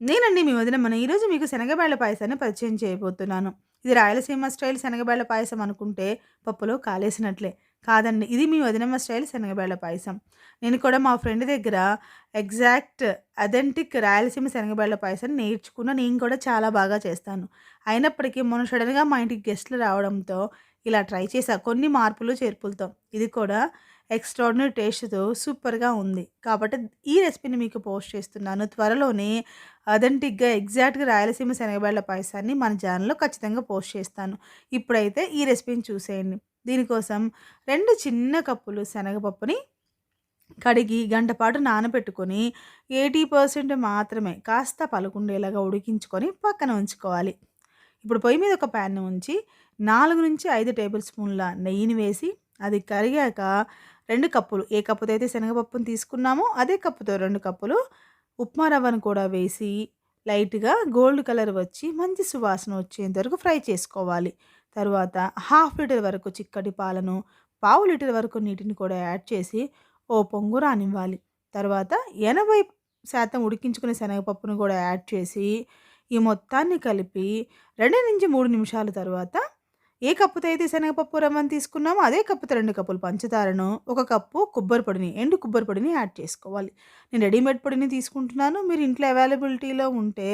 నేనండి మీ వదిన మన ఈరోజు మీకు శనగబేళ్ళ పాయసాన్ని పరిచయం చేయబోతున్నాను. ఇది రాయలసీమ స్టైల్ శనగబేళ్ళ పాయసం అనుకుంటే పప్పులో కాలేసినట్లే. కాదండి ఇది మీ వదినమ్మ స్టైల్ శనగబేళ్ళ పాయసం. నేను కూడా మా ఫ్రెండ్ దగ్గర ఎగ్జాక్ట్ అథెంటిక్ రాయలసీమ శనగబేళ్ళ పాయసం నేర్చుకున్న నేను కూడా చాలా బాగా చేస్తాను. అయినప్పటికీ మొన్న సడన్గా మా ఇంటికి గెస్ట్లు రావడంతో ఇలా ట్రై చేసా. కొన్ని మార్పులు చేర్పులతో. ఇది కూడా ఎక్స్ట్రాడినరీ టేస్ట్తో సూపర్గా ఉంది. కాబట్టి ఈ రెసిపీని మీకు పోస్ట్ చేస్తున్నాను. త్వరలోనే అథెంటిక్గా ఎగ్జాక్ట్గా రాయలసీమ శనగబేళ్ళ పాయసాన్ని మన ఛానల్లో ఖచ్చితంగా పోస్ట్ చేస్తాను. ఇప్పుడైతే ఈ రెసిపీని చూసేయండి. దీనికోసం రెండు చిన్న కప్పులు శనగపప్పుని కడిగి గంట పాటు నానబెట్టుకొని ఎయిటీ పర్సెంట్ మాత్రమే కాస్త పలుకుండేలాగా ఉడికించుకొని పక్కన ఉంచుకోవాలి. ఇప్పుడు పొయ్యి మీద ఒక ప్యాన్ ఉంచి నాలుగు నుంచి ఐదు టేబుల్ స్పూన్ల నెయ్యిని వేసి అది కరిగాక రెండు కప్పులు ఏ కప్పుతో అయితే శనగపప్పును తీసుకున్నామో అదే కప్పుతో రెండు కప్పులు ఉప్మా రవ్వను కూడా వేసి లైట్గా గోల్డ్ కలర్ వచ్చి మంచి సువాసన వచ్చేంత వరకు ఫ్రై చేసుకోవాలి. తర్వాత హాఫ్ లీటర్ వరకు చిక్కటి పాలను పావు లీటర్ వరకు నీటిని కూడా యాడ్ చేసి ఓ పొంగు రానివ్వాలి. తర్వాత ఎనభై శాతం ఉడికించుకునే శనగపప్పును కూడా యాడ్ చేసి ఈ మొత్తాన్ని కలిపి రెండు నుంచి మూడు నిమిషాల తర్వాత ఏ కప్పుతో అయితే శనగపప్పు రవ్వను తీసుకున్నామో అదే కప్పుతో రెండు కప్పులు పంచదారను ఒక కప్పు కొబ్బరి పొడిని ఎండు కొబ్బరి పొడిని యాడ్ చేసుకోవాలి. నేను రెడీమేడ్ పొడిని తీసుకుంటున్నాను. మీరు ఇంట్లో అవైలబిలిటీలో ఉంటే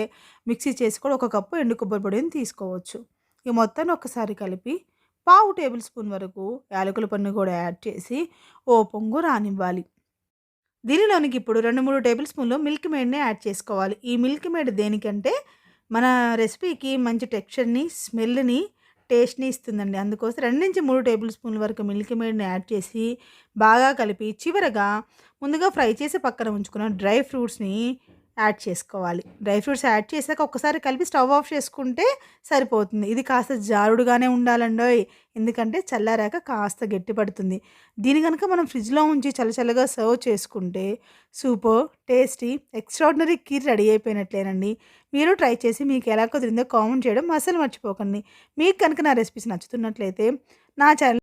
మిక్సీ చేసి కూడా ఒక కప్పు ఎండు కొబ్బరి పొడిని తీసుకోవచ్చు. ఈ మొత్తాన్ని ఒకసారి కలిపి పావు టేబుల్ స్పూన్ వరకు యాలకుల పన్ను కూడా యాడ్ చేసి ఓ పొంగు రానివ్వాలి. దీనిలోనికి ఇప్పుడు రెండు మూడు టేబుల్ స్పూన్లు మిల్క్ మేడ్ని యాడ్ చేసుకోవాలి. ఈ మిల్క్ మేడ్ దేనికంటే మన రెసిపీకి మంచి టెక్స్చర్ని స్మెల్ని టేస్ట్ని ఇస్తుందండి. అందుకోసం రెండు నుంచి మూడు టేబుల్ స్పూన్ల వరకు మిల్క్ మేడ్ని యాడ్ చేసి బాగా కలిపి చివరగా ముందుగా ఫ్రై చేసి పక్కన ఉంచుకున్న డ్రై ఫ్రూట్స్ని యాడ్ చేసుకోవాలి. డ్రై ఫ్రూట్స్ యాడ్ చేసాక ఒక్కసారి కలిపి స్టవ్ ఆఫ్ చేసుకుంటే సరిపోతుంది. ఇది కాస్త జారుడుగానే ఉండాలండోయ్. ఎందుకంటే చల్లారాక కాస్త గట్టి పడుతుంది. దీని కనుక మనం ఫ్రిడ్జ్లో ఉంచి చల్లచల్లగా సర్వ్ చేసుకుంటే super tasty extraordinary kheer ready అయిపోయినట్లేనండి. మీరు ట్రై చేసి మీకు ఎలా కుదిరిందో కామెంట్ చేయడం అసలు మర్చిపోకండి. మీకు కనుక నా రెసిపీస్ నచ్చుతున్నట్లయితే నా ఛానల్